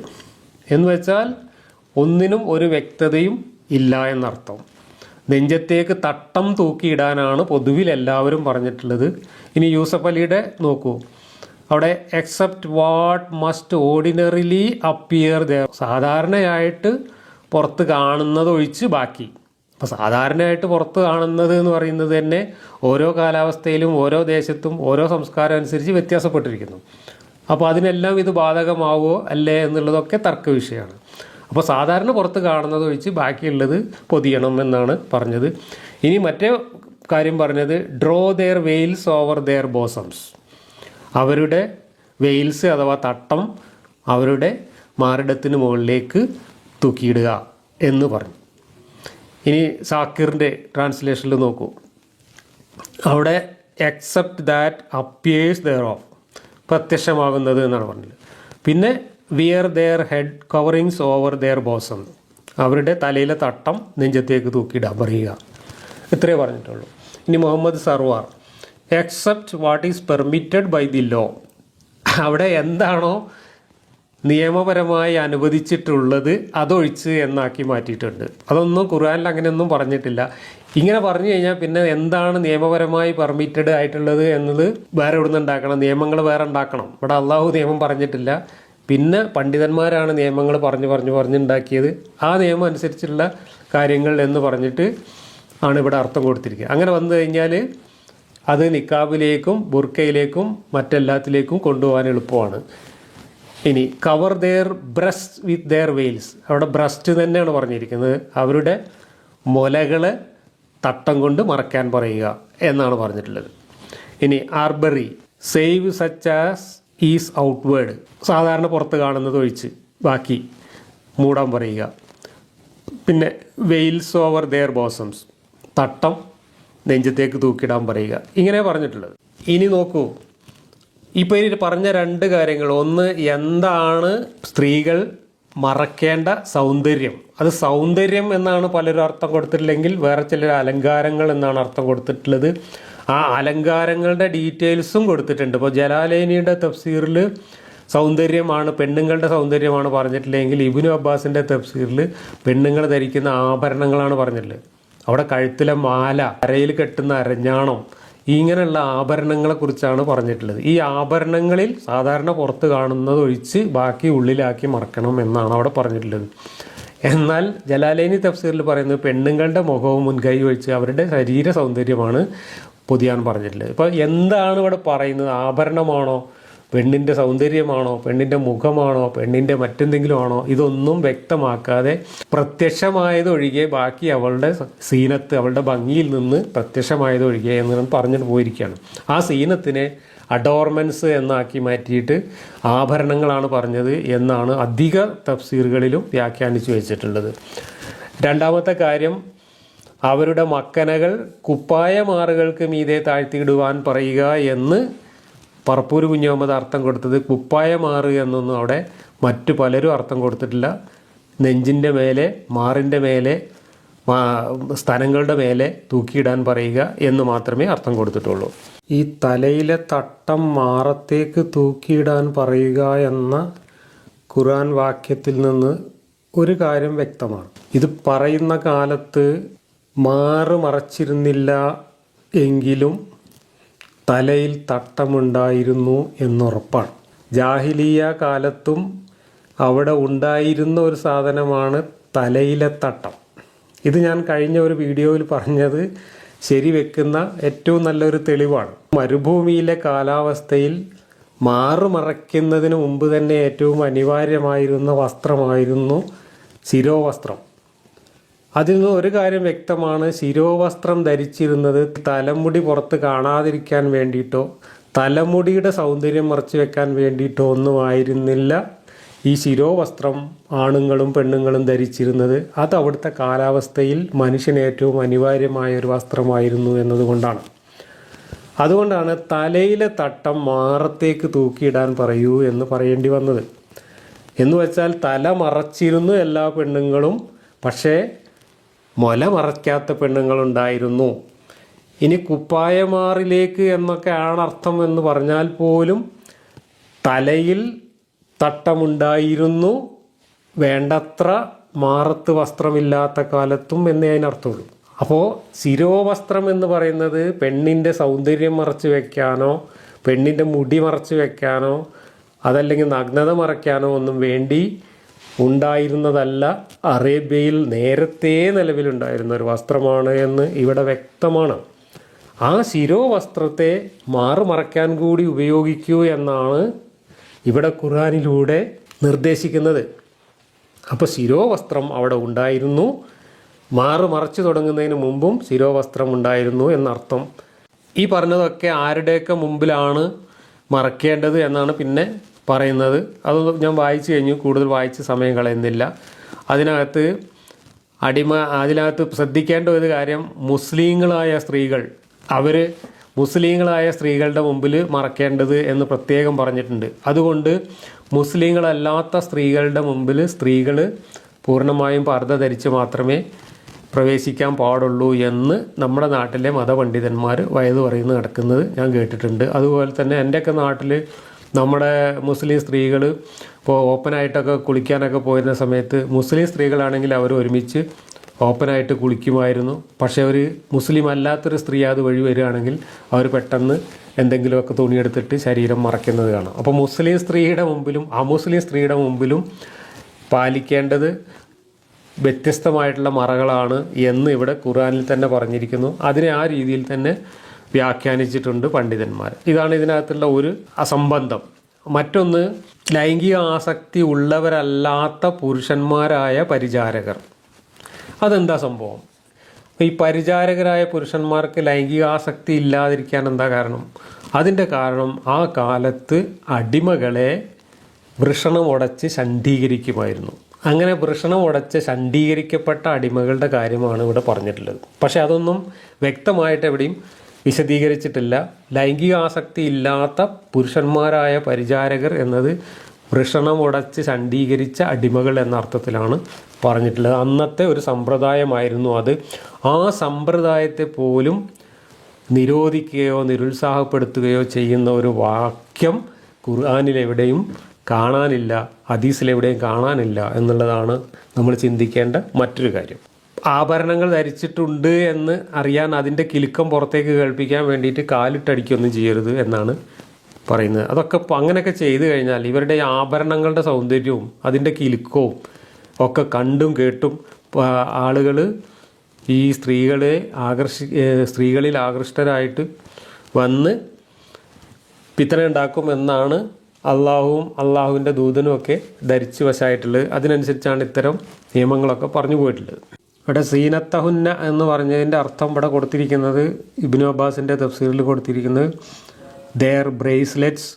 എന്ന് വെച്ചാൽ ഒന്നിനും ഒരു വ്യക്തതയും ഇല്ല എന്നർത്ഥം. നെഞ്ചത്തേക്ക് തട്ടം തൂക്കിയിടാനാണ് പൊതുവിൽ എല്ലാവരും പറഞ്ഞിട്ടുള്ളത്. ഇനി യൂസഫ് അലിയുടെ നോക്കൂ. അവിടെ except what must ordinarily appear the സാധാരണയായിട്ട് പുറത്ത് കാണുന്നത് ഒഴിച്ച് ബാക്കി. അപ്പോൾ സാധാരണയായിട്ട് പുറത്ത് കാണുന്നത് എന്ന് പറയുന്നത് തന്നെ ഓരോ കാലാവസ്ഥയിലും ഓരോ ദേശത്തും ഓരോ സംസ്കാരം അനുസരിച്ച് വ്യത്യാസപ്പെട്ടിരിക്കുന്നു. അപ്പോൾ അതിനെല്ലാം ഇത് ബാധകമാവോ അല്ലേ എന്നുള്ളതൊക്കെ തർക്ക വിഷയമാണ്. അപ്പോൾ സാധാരണ പുറത്ത് കാണുന്നത് ഒഴിച്ച് ബാക്കിയുള്ളത് പൊതിയണം എന്നാണ് പറഞ്ഞത്. ഇനി മറ്റേ കാര്യം പറഞ്ഞത് draw their veils over their bosoms അവരുടെ വെയിൽസ് അഥവാ തട്ടം അവരുടെ മാറിടത്തിന് മുകളിലേക്ക് തൂക്കിയിടുക എന്ന് പറഞ്ഞു. ഇനി സാക്കിറിന്റെ ട്രാൻസ്ലേഷനിൽ നോക്കൂ. അവിടെ except that appears their of പ്രത്യക്ഷമാകുന്നത് എന്നാണ് പറഞ്ഞത്. പിന്നെ wear their head coverings over their bosom അവരുടെ തലയിലെ തട്ടം നെഞ്ചത്തേക്ക് തൂക്കിയിടാൻ പറയുക ഇത്രയേ പറഞ്ഞിട്ടുള്ളൂ. ഇനി Muhammad Sarwar except what is permitted by the law അവിടെ എന്താണോ നിയമപരമായി അനുവദിച്ചിട്ടുള്ളത് അതൊഴിച്ച് എന്നാക്കി മാറ്റിയിട്ടുണ്ട്. അതൊന്നും ഖുർആനിൽ അങ്ങനെയൊന്നും പറഞ്ഞിട്ടില്ല. ഇങ്ങനെ പറഞ്ഞു കഴിഞ്ഞാൽ പിന്നെ എന്താണ് നിയമപരമായി പെർമിറ്റഡ് ആയിട്ടുള്ളത് എന്നത് വേറെ ഇവിടുന്ന് ഉണ്ടാക്കണം? നിയമങ്ങൾ വേറെ ഉണ്ടാക്കണം. ഇവിടെ അള്ളാഹു നിയമം പറഞ്ഞിട്ടില്ല. പിന്നെ പണ്ഡിതന്മാരാണ് നിയമങ്ങൾ പറഞ്ഞു പറഞ്ഞു പറഞ്ഞുണ്ടാക്കിയത് ആ നിയമം അനുസരിച്ചുള്ള കാര്യങ്ങൾ എന്ന് പറഞ്ഞിട്ട് ആണ് ഇവിടെ അർത്ഥം കൊടുത്തിരിക്കുക അങ്ങനെ വന്നു കഴിഞ്ഞാൽ അത് നിക്കാബിലേക്കും ബുർക്കയിലേക്കും മറ്റെല്ലാത്തിലേക്കും കൊണ്ടുപോകാൻ എളുപ്പമാണ്. ഇനി cover their breast with their veils അവിടെ ബ്രസ്റ്റ് തന്നെയാണ് പറഞ്ഞിരിക്കുന്നത്. അവരുടെ മുലകൾ തട്ടം കൊണ്ട് മറക്കാൻ പറയുക എന്നാണ് പറഞ്ഞിട്ടുള്ളത്. ഇനി Arberry save such as is ഔട്ട്വേഡ് സാധാരണ പുറത്ത് കാണുന്നത് ഒഴിച്ച് ബാക്കി മൂടാൻ പറയുക. പിന്നെ വെയിൽസ് ഓവർ ദെയർ ബോസംസ് തട്ടം നെഞ്ചത്തേക്ക് തൂക്കിടാൻ പറയുക. ഇങ്ങനെ പറഞ്ഞിട്ടുള്ളത്. ഇനി നോക്കൂ. ഇപ്പോൾ ഇനി പറഞ്ഞ രണ്ട് കാര്യങ്ങൾ. ഒന്ന് എന്താണ് സ്ത്രീകൾ മറക്കേണ്ട സൗന്ദര്യം? അത് സൗന്ദര്യം എന്നാണ് പലരും അർത്ഥം കൊടുത്തിട്ടില്ലെങ്കിൽ വേറെ ചില അലങ്കാരങ്ങൾ എന്നാണ് അർത്ഥം കൊടുത്തിട്ടുള്ളത്. ആ അലങ്കാരങ്ങളുടെ ഡീറ്റെയിൽസും കൊടുത്തിട്ടുണ്ട്. ഇപ്പോൾ ജലാലേനിയുടെ തഫ്സീറിൽ സൗന്ദര്യമാണ് പെണ്ണുങ്ങളുടെ സൗന്ദര്യമാണ് പറഞ്ഞിട്ടില്ലെങ്കിൽ ഇബിനു അബ്ബാസിന്റെ തഫ്സീറിൽ പെണ്ണുങ്ങൾ ധരിക്കുന്ന ആഭരണങ്ങളാണ് പറഞ്ഞിട്ടുള്ളത്. അവിടെ കഴുത്തിലെ മാല അരയിൽ കെട്ടുന്ന അരഞ്ഞാണോ ഇങ്ങനെയുള്ള ആഭരണങ്ങളെ കുറിച്ചാണ് പറഞ്ഞിട്ടുള്ളത്. ഈ ആഭരണങ്ങളിൽ സാധാരണ പുറത്ത് കാണുന്നത് ഒഴിച്ച് ബാക്കി ഉള്ളിലാക്കി മറക്കണം എന്നാണ് അവിടെ പറഞ്ഞിട്ടുള്ളത്. എന്നാൽ ജലാലേനി തഫ്സീറിൽ പറയുന്നത് പെണ്ണുങ്ങളുടെ മുഖവും മുൻകൈ ഒഴിച്ച് അവരുടെ ശരീര സൗന്ദര്യമാണ് പൊതിയാൻ പറഞ്ഞിട്ടുള്ളത്. ഇപ്പോൾ എന്താണ് ഇവിടെ പറയുന്നത്? ആഭരണമാണോ? പെണ്ണിന്റെ സൗന്ദര്യമാണോ പെണ്ണിന്റെ മുഖമാണോ പെണ്ണിന്റെ മറ്റെന്തെങ്കിലും ആണോ ഇതൊന്നും വ്യക്തമാക്കാതെ പ്രത്യക്ഷമായതൊഴികെ ബാക്കി അവളുടെ സീനത്ത് അവളുടെ ഭംഗിയിൽ നിന്ന് പ്രത്യക്ഷമായതൊഴികെ എന്ന് പറഞ്ഞിട്ട് പോയിരിക്കുകയാണ്. ആ സീനത്തിനെ അഡോർമെൻസ് എന്നാക്കി മാറ്റിയിട്ട് ആഭരണങ്ങളാണ് പറഞ്ഞത് എന്നാണ് അധിക തഫ്സീറുകളിലും വ്യാഖ്യാനിച്ചു വെച്ചിട്ടുള്ളത്. രണ്ടാമത്തെ കാര്യം അവരുടെ മക്കനകൾ കുപ്പായമാറുകൾക്ക് മീതെ താഴ്ത്തിയിടുവാൻ പറയുക എന്ന് പറപ്പൂര് കുഞ്ഞുമുഹമ്മദ് അർത്ഥം കൊടുത്തത് കുപ്പായമാറ് എന്നൊന്നും അവിടെ മറ്റു പലരും അർത്ഥം കൊടുത്തിട്ടില്ല. നെഞ്ചിന്റെ മേലെ മാറിന്റെ മേലെ സ്ഥലങ്ങളുടെ മേലെ തൂക്കിയിടാൻ പറയുക എന്ന് മാത്രമേ അർത്ഥം കൊടുത്തിട്ടുള്ളൂ. ഈ തലയിലെ തട്ടം മാറത്തേക്ക് തൂക്കിയിടാൻ പറയുക എന്ന ഖുറാൻ വാക്യത്തിൽ നിന്ന് ഒരു കാര്യം വ്യക്തമാണ്. ഇത് പറയുന്ന കാലത്ത് മാറ് മറച്ചിരുന്നില്ല എങ്കിലും തലയിൽ തട്ടമുണ്ടായിരുന്നു എന്നുറപ്പാണ്. ജാഹിലിയ കാലത്തും അവിടെ ഉണ്ടായിരുന്ന ഒരു സാധനമാണ് തലയിലെ തട്ടം. ഇത് ഞാൻ കഴിഞ്ഞ ഒരു വീഡിയോയിൽ പറഞ്ഞത് ശരിവെക്കുന്ന ഏറ്റവും നല്ലൊരു തെളിവാണ്. മരുഭൂമിയിലെ കാലാവസ്ഥയിൽ മാറു മറയ്ക്കുന്നതിന് മുമ്പ് തന്നെ ഏറ്റവും അനിവാര്യമായിരുന്ന വസ്ത്രമായിരുന്നു ശിരോവസ്ത്രം. അതിൽ നിന്ന് ഒരു കാര്യം വ്യക്തമാണ്. ശിരോവസ്ത്രം ധരിച്ചിരുന്നത് തലമുടി പുറത്ത് കാണാതിരിക്കാൻ വേണ്ടിയിട്ടോ തലമുടിയുടെ സൗന്ദര്യം മറച്ചു വെക്കാൻ വേണ്ടിയിട്ടോ ഒന്നും ആയിരുന്നില്ല. ഈ ശിരോവസ്ത്രം ആണുങ്ങളും പെണ്ണുങ്ങളും ധരിച്ചിരുന്നത്. അത് അവിടുത്തെ കാലാവസ്ഥയിൽ മനുഷ്യന് ഏറ്റവും അനിവാര്യമായ ഒരു വസ്ത്രമായിരുന്നു എന്നതുകൊണ്ടാണ്. അതുകൊണ്ടാണ് തലയിലെ തട്ടം മാറത്തേക്ക് തൂക്കിയിടാൻ പറയൂ എന്ന് പറയേണ്ടി വന്നത്. എന്ന് വെച്ചാൽ തല മറച്ചിരുന്നു എല്ലാ പെണ്ണുങ്ങളും. പക്ഷേ മുല മറയ്ക്കാത്ത പെണ്ണുങ്ങളുണ്ടായിരുന്നു. ഇനി കുപ്പായമാറിലേക്ക് എന്നൊക്കെയാണ് അർത്ഥം എന്ന് പറഞ്ഞാൽ പോലും തലയിൽ തട്ടമുണ്ടായിരുന്നു. വേണ്ടത്ര മാറത്ത് വസ്ത്രമില്ലാത്ത കാലത്തും എന്നേ അതിനർത്ഥമുള്ളൂ അപ്പോൾ ശിരോവസ്ത്രം എന്ന് പറയുന്നത് പെണ്ണിന്റെ സൗന്ദര്യം മറച്ചു വെക്കാനോ പെണ്ണിന്റെ മുടി മറച്ചു വെക്കാനോ അതല്ലെങ്കിൽ നഗ്നത മറയ്ക്കാനോ ഒന്നും വേണ്ടി ഉണ്ടായിരുന്നതല്ല അറേബ്യയിൽ നേരത്തെ നിലവിലുണ്ടായിരുന്ന ഒരു വസ്ത്രമാണ് എന്ന് ഇവിടെ വ്യക്തമാണ്. ആ ശിരോവസ്ത്രത്തെ മാറുമറയ്ക്കാൻ കൂടി ഉപയോഗിക്കൂ എന്നാണ് ഇവിടെ ഖുർആനിലൂടെ നിർദ്ദേശിക്കുന്നത്. അപ്പോൾ ശിരോവസ്ത്രം അവിടെ ഉണ്ടായിരുന്നു. മാറുമറച്ചു തുടങ്ങുന്നതിന് മുമ്പും ശിരോവസ്ത്രം ഉണ്ടായിരുന്നു എന്നർത്ഥം. ഈ പറഞ്ഞതൊക്കെ ആരുടെയൊക്കെ മുമ്പിലാണ് മറക്കേണ്ടത് എന്നാണ് പിന്നെ പറയുന്നത്. അത് ഞാൻ വായിച്ചു കഴിഞ്ഞു. കൂടുതൽ വായിച്ച് സമയം കളയുന്നില്ല. അതിനകത്ത് അടിമ അതിനകത്ത് ശ്രദ്ധിക്കേണ്ട ഒരു കാര്യം മുസ്ലിങ്ങളായ സ്ത്രീകൾ അവർ മുസ്ലിങ്ങളായ സ്ത്രീകളുടെ മുമ്പിൽ മറക്കേണ്ടത് എന്ന് പ്രത്യേകം പറഞ്ഞിട്ടുണ്ട്. അതുകൊണ്ട് മുസ്ലിങ്ങളല്ലാത്ത സ്ത്രീകളുടെ മുമ്പിൽ സ്ത്രീകൾ പൂർണമായും പർദ്ദ ധരിച്ച് മാത്രമേ പ്രവേശിക്കാൻ പാടുള്ളൂ എന്ന് നമ്മുടെ നാട്ടിലെ മതപണ്ഡിതന്മാർ വയത് പറയുന്ന നടക്കുന്നത് ഞാൻ കേട്ടിട്ടുണ്ട്. അതുപോലെ തന്നെ എന്റെയൊക്കെ നാട്ടിൽ നമ്മുടെ മുസ്ലിം സ്ത്രീകൾ ഇപ്പോൾ ഓപ്പണായിട്ടൊക്കെ കുളിക്കാനൊക്കെ പോയിരുന്ന സമയത്ത് മുസ്ലിം സ്ത്രീകളാണെങ്കിൽ അവർ ഒരുമിച്ച് ഓപ്പണായിട്ട് കുളിക്കുമായിരുന്നു. പക്ഷേ ഒരു മുസ്ലിം അല്ലാത്തൊരു സ്ത്രീ അത് വഴി വരികയാണെങ്കിൽ അവർ പെട്ടെന്ന് എന്തെങ്കിലുമൊക്കെ തുണിയെടുത്തിട്ട് ശരീരം മറയ്ക്കുന്നത് കാണാം. അപ്പോൾ മുസ്ലിം സ്ത്രീയുടെ മുമ്പിലും അമുസ്ലിം സ്ത്രീയുടെ മുമ്പിലും പാലിക്കേണ്ടത് വ്യത്യസ്തമായിട്ടുള്ള മറകളാണ് എന്ന് ഇവിടെ ഖുറാനിൽ തന്നെ പറഞ്ഞിരിക്കുന്നു. അതിനെ ആ രീതിയിൽ തന്നെ വ്യാഖ്യാനിച്ചിട്ടുണ്ട് പണ്ഡിതന്മാർ. ഇതാണ് ഇതിനകത്തുള്ള ഒരു അസംബന്ധം. മറ്റൊന്ന് ലൈംഗിക ആസക്തി ഉള്ളവരല്ലാത്ത പുരുഷന്മാരായ പരിചാരകർ. അതെന്താ സംഭവം? ഈ പരിചാരകരായ പുരുഷന്മാർക്ക് ലൈംഗിക ആസക്തി ഇല്ലാതിരിക്കാൻ എന്താ കാരണം? അതിന്റെ കാരണം ആ കാലത്ത് അടിമകളെ വൃഷണം ഉടച്ച് ശണ്ഡീകരിക്കുമായിരുന്നു. അങ്ങനെ വൃഷണം ഉടച്ച് ശണ്ഡീകരിക്കപ്പെട്ട അടിമകളുടെ കാര്യമാണ് ഇവിടെ പറഞ്ഞിട്ടുള്ളത്. പക്ഷേ അതൊന്നും വ്യക്തമായിട്ട് എവിടെയും വിശദീകരിച്ചിട്ടില്ല. ലൈംഗിക ആസക്തി ഇല്ലാത്ത പുരുഷന്മാരായ പരിചാരകർ എന്നത് വൃഷണം ഉടച്ച് ശണ്ഡീകരിച്ച അടിമകൾ എന്ന അർത്ഥത്തിലാണ് പറഞ്ഞിട്ടുള്ളത്. അന്നത്തെ ഒരു സമ്പ്രദായമായിരുന്നു അത്. ആ സമ്പ്രദായത്തെ പോലും നിരോധിക്കുകയോ നിരുത്സാഹപ്പെടുത്തുകയോ ചെയ്യുന്ന ഒരു വാക്യം ഖുർആാനിലെവിടെയും കാണാനില്ല ഹദീസിലെവിടെയും കാണാനില്ല എന്നുള്ളതാണ് നമ്മൾ ചിന്തിക്കേണ്ട മറ്റൊരു കാര്യം. ആഭരണങ്ങൾ ധരിച്ചിട്ടുണ്ട് എന്ന് അറിയാൻ അതിന്റെ കിലുക്കം പുറത്തേക്ക് കേൾപ്പിക്കാൻ വേണ്ടിയിട്ട് കാലിട്ടടിക്കൊന്നും ചെയ്യരുത് എന്നാണ് പറയുന്നത്. അതൊക്കെ അങ്ങനെയൊക്കെ ചെയ്തു കഴിഞ്ഞാൽ ഇവരുടെ ആഭരണങ്ങളുടെ സൗന്ദര്യവും അതിന്റെ കിലുക്കവും ഒക്കെ കണ്ടും കേട്ടും ആളുകൾ ഈ സ്ത്രീകളെ ആകർഷി സ്ത്രീകളിൽ ആകൃഷ്ടരായിട്ട് വന്ന് പിത്തന ഉണ്ടാക്കും എന്നാണ് അള്ളാഹുവും അള്ളാഹുവിന്റെ ദൂതനും ഒക്കെ ധരിച്ചു വശമായിട്ടുള്ളത് അതിനനുസരിച്ചാണ് ഇത്തരം നിയമങ്ങളൊക്കെ പറഞ്ഞു പോയിട്ടുള്ളത്. ഇവിടെ സീനത്തഹുന്ന എന്ന് പറഞ്ഞതിന്റെ അർത്ഥം ഇവിടെ കൊടുത്തിരിക്കുന്നത് ഇബിനു അബ്ബാസിന്റെ തഫ്സീറിൽ കൊടുത്തിരിക്കുന്നത്. Their bracelets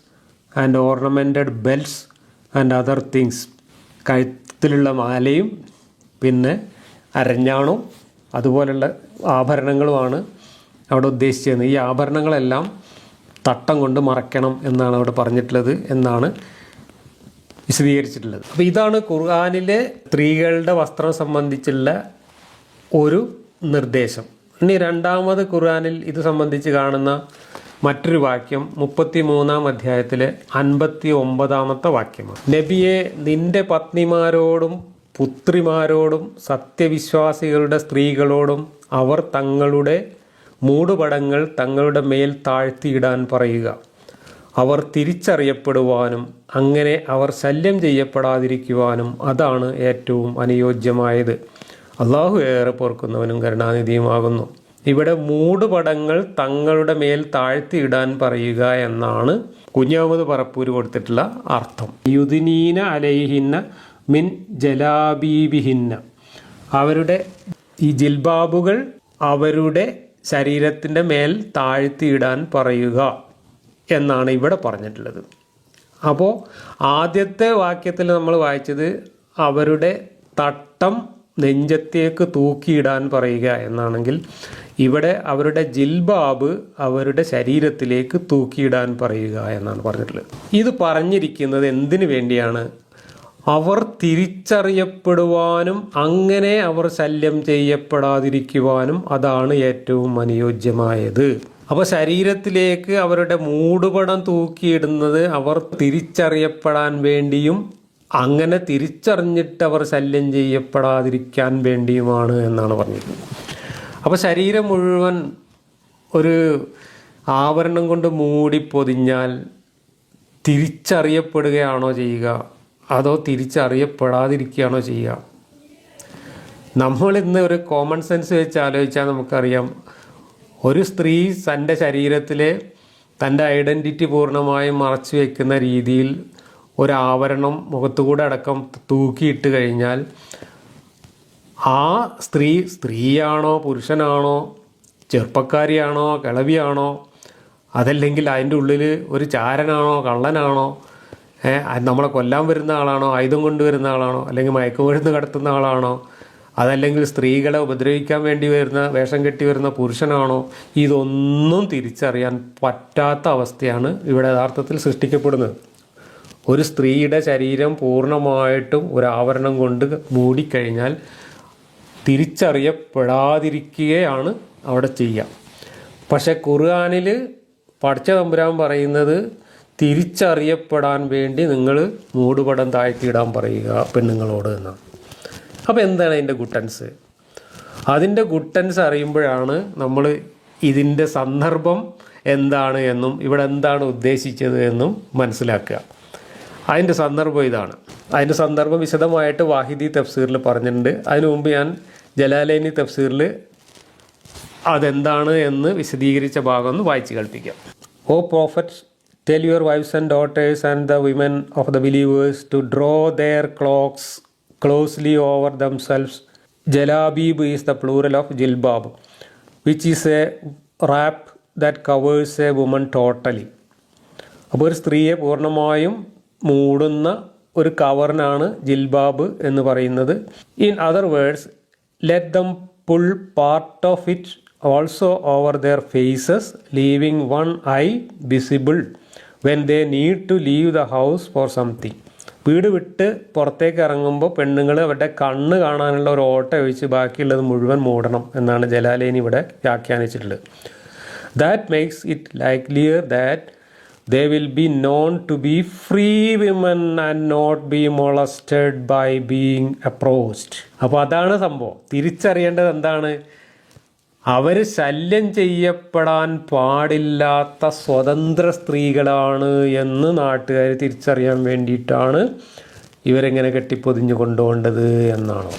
and ornamented belts and other things കഴുത്തിലുള്ള മാലയും പിന്നെ അരഞ്ഞാണും അതുപോലുള്ള ആഭരണങ്ങളുമാണ് അവിടെ ഉദ്ദേശിച്ചത് ഈ ആഭരണങ്ങളെല്ലാം തട്ടം കൊണ്ട് മറയ്ക്കണം എന്നാണ് അവിടെ പറഞ്ഞിട്ടുള്ളത് എന്നാണ് വിശദീകരിച്ചിട്ടുള്ളത്. അപ്പോൾ ഇതാണ് ഖുർആാനിലെ സ്ത്രീകളുടെ വസ്ത്രം സംബന്ധിച്ചുള്ള ഒരു നിർദ്ദേശം. ഇനി രണ്ടാമത് ഖുർആാനിൽ ഇത് സംബന്ധിച്ച് കാണുന്ന മറ്റൊരു വാക്യം മുപ്പത്തി മൂന്നാം അധ്യായത്തിലെ അൻപത്തി ഒമ്പതാമത്തെ വാക്യമാണ്. നബിയെ നിന്റെ പത്നിമാരോടും പുത്രിമാരോടും സത്യവിശ്വാസികളുടെ സ്ത്രീകളോടും അവർ തങ്ങളുടെ മൂടുപടങ്ങൾ തങ്ങളുടെ മേൽ താഴ്ത്തിയിടാൻ പറയുക. അവർ തിരിച്ചറിയപ്പെടുവാനും അങ്ങനെ അവർ ശല്യം ചെയ്യപ്പെടാതിരിക്കുവാനും അതാണ് ഏറ്റവും അനുയോജ്യമായത്. അള്ളാഹു ഏറെ പൊറുക്കുന്നവനും കരുണാനിധിയുമാകുന്നു. ഇവിടെ മൂടുപടങ്ങൾ തങ്ങളുടെ മേൽ താഴ്ത്തിയിടാൻ പറയുക എന്നാണ് കുഞ്ഞാമത് പറപ്പൂര് കൊടുത്തിട്ടുള്ള അർത്ഥം. യുദിനീന അലൈഹിന്ന മിൻ ജലാബീബിഹിന്ന. അവരുടെ ഈ ജിൽബാബുകൾ അവരുടെ ശരീരത്തിന്റെ മേൽ താഴ്ത്തിയിടാൻ പറയുക എന്നാണ് ഇവിടെ പറഞ്ഞിട്ടുള്ളത്. അപ്പോൾ ആദ്യത്തെ വാക്യത്തിൽ നമ്മൾ വായിച്ചത് അവരുടെ തട്ടം നെഞ്ചത്തേക്ക് തൂക്കിയിടാൻ പറയുക എന്നാണെങ്കിൽ ഇവിടെ അവരുടെ ജിൽബാബ് അവരുടെ ശരീരത്തിലേക്ക് തൂക്കിയിടാൻ പറയുക എന്നാണ് പറഞ്ഞിട്ടുള്ളത്. ഇത് പറഞ്ഞിരിക്കുന്നത് എന്തിനു വേണ്ടിയാണ്? അവർ തിരിച്ചറിയപ്പെടുവാനും അങ്ങനെ അവർ ശല്യം ചെയ്യപ്പെടാതിരിക്കുവാനും അതാണ് ഏറ്റവും അനുയോജ്യമായത്. അപ്പോൾ ശരീരത്തിലേക്ക് അവരുടെ മൂടുപടം തൂക്കിയിടുന്നത് അവർ തിരിച്ചറിയപ്പെടാൻ വേണ്ടിയും അങ്ങനെ തിരിച്ചറിഞ്ഞിട്ട് അവർ ശല്യം ചെയ്യപ്പെടാതിരിക്കാൻ വേണ്ടിയുമാണ് എന്നാണ് പറഞ്ഞത് അപ്പോൾ ശരീരം മുഴുവൻ ഒരു ആവരണം കൊണ്ട് മൂടി പൊതിഞ്ഞാൽ തിരിച്ചറിയപ്പെടുകയാണോ ചെയ്യുക? അതോ തിരിച്ചറിയപ്പെടാതിരിക്കുകയാണോ ചെയ്യുക? നമ്മൾ ഇന്ന് ഒരു കോമൺ സെൻസ് വെച്ച് ആലോചിച്ചാൽ നമുക്കറിയാം ഒരു സ്ത്രീ തന്റെ ശരീരത്തിലെ തന്റെ ഐഡന്റിറ്റി പൂർണമായും മറച്ചു വയ്ക്കുന്ന രീതിയിൽ ഒരു ആവരണം മുഖത്തുകൂടെ അടക്കം തൂക്കിയിട്ട് കഴിഞ്ഞാൽ ആ സ്ത്രീ സ്ത്രീയാണോ പുരുഷനാണോ ചെറുപ്പക്കാരിയാണോ കിളവിയാണോ അതല്ലെങ്കിൽ അതിന്റെ ഉള്ളിൽ ഒരു ചാരനാണോ കള്ളനാണോ നമ്മളെ കൊല്ലാൻ വരുന്ന ആളാണോ ആയുധം കൊണ്ടുവരുന്ന ആളാണോ അല്ലെങ്കിൽ മയക്കുമരുന്ന് കടത്തുന്ന ആളാണോ അതല്ലെങ്കിൽ സ്ത്രീകളെ ഉപദ്രവിക്കാൻ വേണ്ടി വരുന്ന വേഷം കെട്ടി വരുന്ന പുരുഷനാണോ ഇതൊന്നും തിരിച്ചറിയാൻ പറ്റാത്ത അവസ്ഥയാണ് ഇവിടെ യഥാർത്ഥത്തിൽ സൃഷ്ടിക്കപ്പെടുന്നത്. ഒരു സ്ത്രീയുടെ ശരീരം പൂർണമായിട്ടും ഒരു ആവരണം കൊണ്ട് മൂടിക്കഴിഞ്ഞാൽ തിരിച്ചറിയപ്പെടാതിരിക്കുകയാണ് അവിടെ ചെയ്യുക. പക്ഷെ ഖുർആാനിൽ പഠിച്ച തമ്പുരാൻ പറയുന്നത് തിരിച്ചറിയപ്പെടാൻ വേണ്ടി നിങ്ങൾ മൂടുപടം താഴ്ത്തിയിടാൻ പറയുക പെണ്ണുങ്ങളോട് എന്നാണ്. അപ്പോൾ എന്താണ് അതിന്റെ ഗുട്ടൻസ് അതിന്റെ ഗുട്ടൻസ് അറിയുമ്പോഴാണ് നമ്മൾ ഇതിന്റെ സന്ദർഭം എന്താണ് എന്നും ഇവിടെ എന്താണ് ഉദ്ദേശിച്ചത് എന്നും മനസ്സിലാക്കുക. അതിന്റെ സന്ദർഭം ഇതാണ്. അതിന്റെ സന്ദർഭം വിശദമായിട്ട് വാഹിദി തഫ്സീറിൽ പറഞ്ഞിട്ടുണ്ട്. അതിനു മുമ്പ് ഞാൻ ജലാലൈനി തഫ്സീറിൽ അതെന്താണ് എന്ന് വിശദീകരിച്ച ഭാഗം ഒന്ന് വായിച്ചു കേൾപ്പിക്കാം. O prophet tell your wives and daughters and the women of the believers to draw their cloaks closely over themselves ജലാബീബ് is the plural of ജിൽബാബ് which is a wrap that covers a woman totally. അപ്പോൾ ഒരു സ്ത്രീയെ പൂർണമായും മൂടുന്ന ഒരു കവറിനാണ് ജിൽബാബ് എന്ന് പറയുന്നത്. In other words let them pull part of it also over their faces leaving one eye visible when they need to leave the house for something വീട് വിട്ട് പുറത്തേക്ക് ഇറങ്ങുമ്പോൾ പെണ്ണുങ്ങൾ അവരുടെ കണ്ണ് കാണാനുള്ള ഒരു ഓട്ട ഒഴിച്ച് ബാക്കിയുള്ളത് മുഴുവൻ മൂടണം എന്നാണ് ജലാലേനി ഇവിടെ വ്യാഖ്യാനിച്ചിട്ടുള്ളത്. That makes it likelier that they will be known to be free women and not be molested by being approached. അപ്പോൾ അതാണ് സംഭവം. തിരിച്ചറിയേണ്ടത് എന്താണ്? അവർ ശല്യം ചെയ്യപ്പെടാൻ പാടില്ലാത്ത സ്വതന്ത്ര സ്ത്രീകളാണ് എന്ന് നാട്ടുകാർ തിരിച്ചറിയാൻ വേണ്ടിയിട്ടാണ് ഇവരെങ്ങനെ കെട്ടിപ്പൊതിഞ്ഞു കൊണ്ടുപോകേണ്ടത് എന്നാണോ?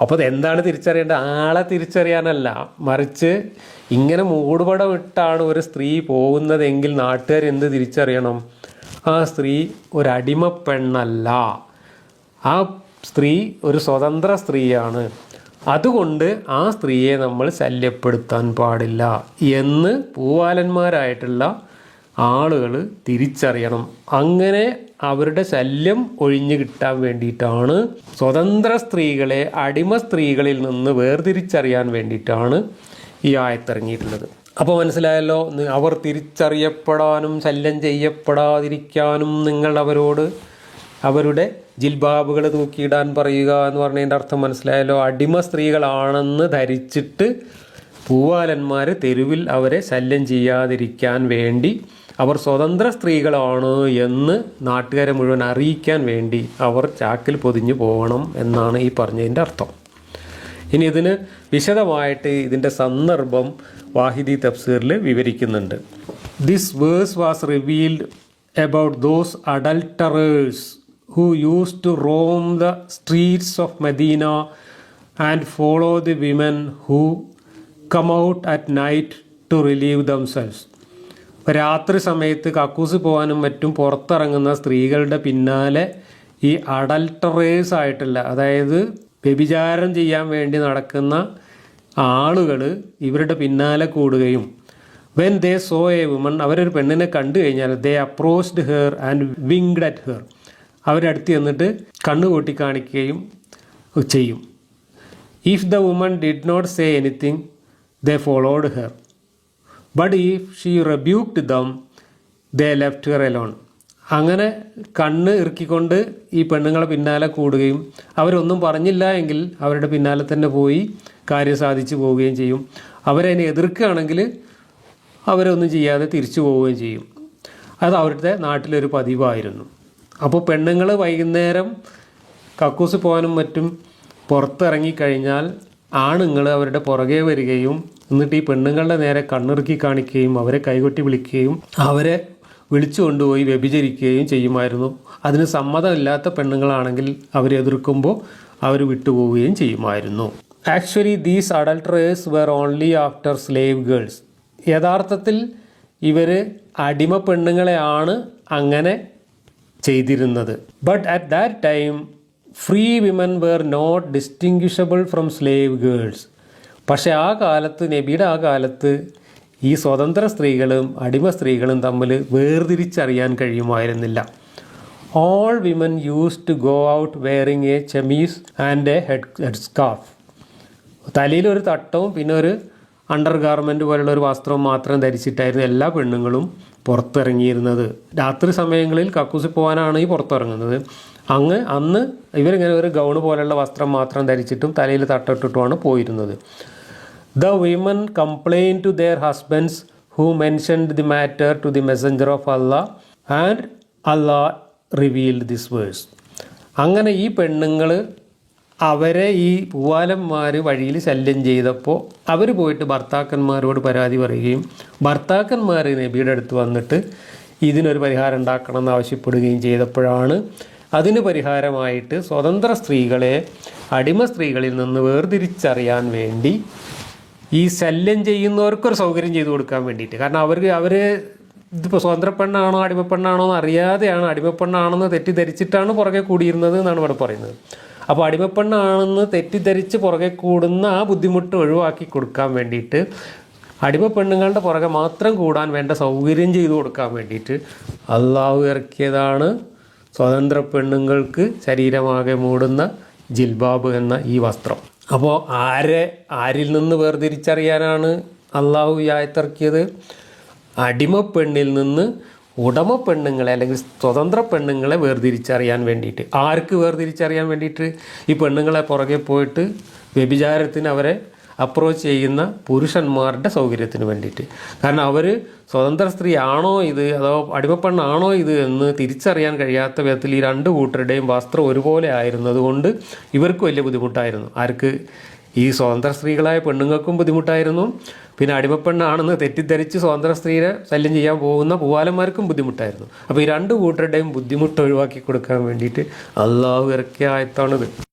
അപ്പോൾ അതെന്താണ് തിരിച്ചറിയേണ്ടത്? ആളെ തിരിച്ചറിയാനല്ല. മറിച്ച് ഇങ്ങനെ മൂടുപടം ഇട്ടാണ് ഒരു സ്ത്രീ പോകുന്നതെങ്കിൽ നാട്ടുകാർ എന്ത് തിരിച്ചറിയണം? ആ സ്ത്രീ ഒരു അടിമ പെണ്ണല്ല. ആ സ്ത്രീ ഒരു സ്വതന്ത്ര സ്ത്രീയാണ്. അതുകൊണ്ട് ആ സ്ത്രീയെ നമ്മൾ ശല്യപ്പെടുത്താൻ പാടില്ല എന്ന് പൂവാലന്മാരായിട്ടുള്ള ആളുകൾ തിരിച്ചറിയണം. അങ്ങനെ അവരുടെ ശല്യം ഒഴിഞ്ഞു കിട്ടാൻ വേണ്ടിയിട്ടാണ് സ്വതന്ത്ര സ്ത്രീകളെ അടിമ സ്ത്രീകളിൽ നിന്ന് വേർതിരിച്ചറിയാൻ വേണ്ടിയിട്ടാണ് ഈ ആയത്തിറങ്ങിയിട്ടുള്ളത്. അപ്പോൾ മനസ്സിലായല്ലോ അവർ തിരിച്ചറിയപ്പെടാനും ശല്യം ചെയ്യപ്പെടാതിരിക്കാനും നിങ്ങൾ അവരോട് അവരുടെ ജിൽബാബുകൾ തൂക്കിയിടാൻ പറയുക എന്ന് പറഞ്ഞതിന്റെ അർത്ഥം മനസ്സിലായല്ലോ. അടിമ സ്ത്രീകളാണെന്ന് ധരിച്ചിട്ട് പൂവാലന്മാർ തെരുവിൽ അവരെ ശല്യം ചെയ്യാതിരിക്കാൻ വേണ്ടി അവർ സ്വതന്ത്ര സ്ത്രീകളാണ് എന്ന് നാട്ടുകാരെ മുഴുവൻ അറിയിക്കാൻ വേണ്ടി അവർ ചാക്കിൽ പൊതിഞ്ഞു പോകണം എന്നാണ് ഈ പറഞ്ഞതിന്റെ അർത്ഥം. ഇനി ഇതിന് വിശദമായിട്ട് ഇതിന്റെ സന്ദർഭം വാഹിദി തഫ്സീറിൽ വിവരിക്കുന്നുണ്ട്. This verse was revealed about those adulterers who use to roam the streets of Medina and follow the women who come out at night to relieve themselves രാത്രി സമയത്ത് കക്കൂസ് പോകാനും മറ്റും പുറത്തിറങ്ങുന്ന സ്ത്രീകളുടെ പിന്നാലെ ഈ അഡൽട്ടറേഴ്സ് ആയിട്ടുള്ള അതായത് വ്യഭിചാരം ചെയ്യാൻ വേണ്ടി നടക്കുന്ന ആളുകൾ ഇവരുടെ പിന്നാലെ കൂടുകയും when they saw a woman അവരൊരു പെണ്ണിനെ കണ്ടു കഴിഞ്ഞാൽ they approached her and winked at her അവരടുത്ത് ചെന്നിട്ട് കണ്ണു കൂട്ടി കാണിക്കുകയും ചെയ്യും. If the woman did not say anything they followed her but ഈ she rebuked them they left her alone അങ്ങനെ കണ്ണ് ഇറുക്കിക്കൊണ്ട് ഈ പെണ്ണുങ്ങളെ പിന്നാലെ കൂടുകയും അവരൊന്നും പറഞ്ഞില്ല എങ്കിൽ അവരുടെ പിന്നാലെ തന്നെ പോയി കാര്യം സാധിച്ചു പോവുകയും ചെയ്യും. അവരതിനെ എതിർക്കുകയാണെങ്കിൽ അവരൊന്നും ചെയ്യാതെ തിരിച്ചു പോവുകയും ചെയ്യും. അത് അവരുടെ നാട്ടിലൊരു പതിവായിരുന്നു. അപ്പോൾ പെണ്ണുങ്ങൾ വൈകുന്നേരം കക്കൂസ് പോകാനും മറ്റും പുറത്തിറങ്ങിക്കഴിഞ്ഞാൽ ആണുങ്ങൾ അവരുടെ പുറകെ വരികയും എന്നിട്ട് ഈ പെണ്ണുങ്ങളുടെ നേരെ കണ്ണിറുക്കി കാണിക്കുകയും അവരെ കൈകൊട്ടി വിളിക്കുകയും അവരെ വിളിച്ചു കൊണ്ടുപോയി വ്യഭിചരിക്കുകയും ചെയ്യുമായിരുന്നു. അതിന് സമ്മതമില്ലാത്ത പെണ്ണുങ്ങളാണെങ്കിൽ അവരെ എതിർക്കുമ്പോൾ അവർ വിട്ടുപോവുകയും ചെയ്യുമായിരുന്നു. Actually these adulterers were only after slave girls യഥാർത്ഥത്തിൽ ഇവർ അടിമ പെണ്ണുങ്ങളെയാണ് അങ്ങനെ ചെയ്തിരുന്നത്. But at that time free women were not distinguishable from slave girls പക്ഷേ ആ കാലത്ത് നബിയുടെ ആ കാലത്ത് ഈ സ്വതന്ത്ര സ്ത്രീകളും അടിമ സ്ത്രീകളും തമ്മിൽ വേർതിരിച്ചറിയാൻ കഴിയുമായിരുന്നില്ല. All women use to go out wearing a chemise and a head head scarf തലയിൽ ഒരു തട്ടവും പിന്നെ ഒരു അണ്ടർ ഗാർമെന്റ് പോലുള്ള ഒരു വസ്ത്രവും മാത്രം ധരിച്ചിട്ടായിരുന്നു എല്ലാ പെണ്ണുങ്ങളും പുറത്തിറങ്ങിയിരുന്നത്. രാത്രി സമയങ്ങളിൽ കക്കൂസിൽ പോകാനാണ് ഈ പുറത്തിറങ്ങുന്നത്. അങ്ങ് അന്ന് ഇവരിങ്ങനെ ഒരു ഗൗണ് പോലെയുള്ള വസ്ത്രം മാത്രം ധരിച്ചിട്ടും തലയിൽ തട്ടിട്ടിട്ടുമാണ് പോയിരുന്നത്. The women complain to their husbands who mentioned the matter to the messenger of Allah and Allah revealed this verse അങ്ങനെ ഈ പെണ്ണുങ്ങൾ അവരെ ഈ പൂവാലന്മാർ വഴിയിൽ ശല്യം ചെയ്തപ്പോൾ അവർ പോയിട്ട് ഭർത്താക്കന്മാരോട് പരാതി പറയുകയും ഭർത്താക്കന്മാർ നബിയുടെ അടുത്ത് വന്നിട്ട് ഇതിനൊരു പരിഹാരം ഉണ്ടാക്കണം എന്ന് ആവശ്യപ്പെടുകയും ചെയ്തപ്പോഴാണ് അതിന് പരിഹാരമായിട്ട് സ്വതന്ത്ര സ്ത്രീകളെ അടിമ സ്ത്രീകളിൽ നിന്ന് വേർതിരിച്ചറിയാൻ വേണ്ടി ഈ ശല്യം ചെയ്യുന്നവർക്കൊരു സൗകര്യം ചെയ്തു കൊടുക്കാൻ വേണ്ടിയിട്ട്. കാരണം അവർക്ക് അവർ ഇതിപ്പോൾ സ്വതന്ത്ര പെണ്ണാണോ അടിമപ്പെണ്ണാണോ എന്ന് അറിയാതെയാണ് അടിമപ്പെണ്ണാണെന്ന് തെറ്റിദ്ധരിച്ചിട്ടാണ് പുറകെ കൂടിയിരുന്നത് എന്നാണ് ഇവിടെ പറയുന്നത്. അപ്പോൾ അടിമപ്പെണ്ണാണെന്ന് തെറ്റിദ്ധരിച്ച് പുറകെ കൂടുന്ന ആ ബുദ്ധിമുട്ട് ഒഴിവാക്കി കൊടുക്കാൻ വേണ്ടിയിട്ട് അടിമ പെണ്ണുങ്ങളുടെ പുറകെ മാത്രം കൂടാൻ വേണ്ട സൗകര്യം ചെയ്തു കൊടുക്കാൻ വേണ്ടിയിട്ട് അള്ളാഹു ഇറക്കിയതാണ് സ്വതന്ത്ര പെണ്ണുങ്ങൾക്ക് ശരീരമാകെ മൂടുന്ന ജിൽബാബ് എന്ന ഈ വസ്ത്രം. അപ്പോൾ ആരെ ആരിൽ നിന്ന് വേർതിരിച്ചറിയാനാണ് അള്ളാഹു വ്യായത്തിറക്കിയത് അടിമ പെണ്ണിൽ നിന്ന് ഉടമ പെണ്ണുങ്ങളെ അല്ലെങ്കിൽ സ്വതന്ത്ര പെണ്ണുങ്ങളെ വേർതിരിച്ചറിയാൻ വേണ്ടിയിട്ട്. ആർക്ക് വേർതിരിച്ചറിയാൻ വേണ്ടിയിട്ട്? ഈ പെണ്ണുങ്ങളെ പുറകെ പോയിട്ട് വ്യഭിചാരത്തിന് അവരെ അപ്രോച്ച് ചെയ്യുന്ന പുരുഷന്മാരുടെ സൗകര്യത്തിന് വേണ്ടിയിട്ട്. കാരണം അവർ സ്വതന്ത്ര സ്ത്രീ ആണോ ഇത് അതോ അടിമപ്പെണ്ണാണോ ഇത് എന്ന് തിരിച്ചറിയാൻ കഴിയാത്ത വിധത്തിൽ ഈ രണ്ട് കൂട്ടരുടെയും വസ്ത്രം ഒരുപോലെ ആയിരുന്നതുകൊണ്ട് ഇവർക്ക് വലിയ ബുദ്ധിമുട്ടായിരുന്നു. ആർക്ക് ഈ സ്വതന്ത്ര സ്ത്രീകളായ പെണ്ണുങ്ങൾക്കും ബുദ്ധിമുട്ടായിരുന്നു. പിന്നെ അടിമപ്പെണ്ണാണെന്ന് തെറ്റിദ്ധരിച്ച് സ്വതന്ത്ര സ്ത്രീയെ ശല്യം ചെയ്യാൻ പോകുന്ന പൂവാലന്മാർക്കും ബുദ്ധിമുട്ടായിരുന്നു. അപ്പോൾ ഈ രണ്ട് കൂട്ടരുടെയും ബുദ്ധിമുട്ട് ഒഴിവാക്കി കൊടുക്കാൻ വേണ്ടിയിട്ട് അള്ളാഹു ഇറക്കിയ ആയത്താണിത്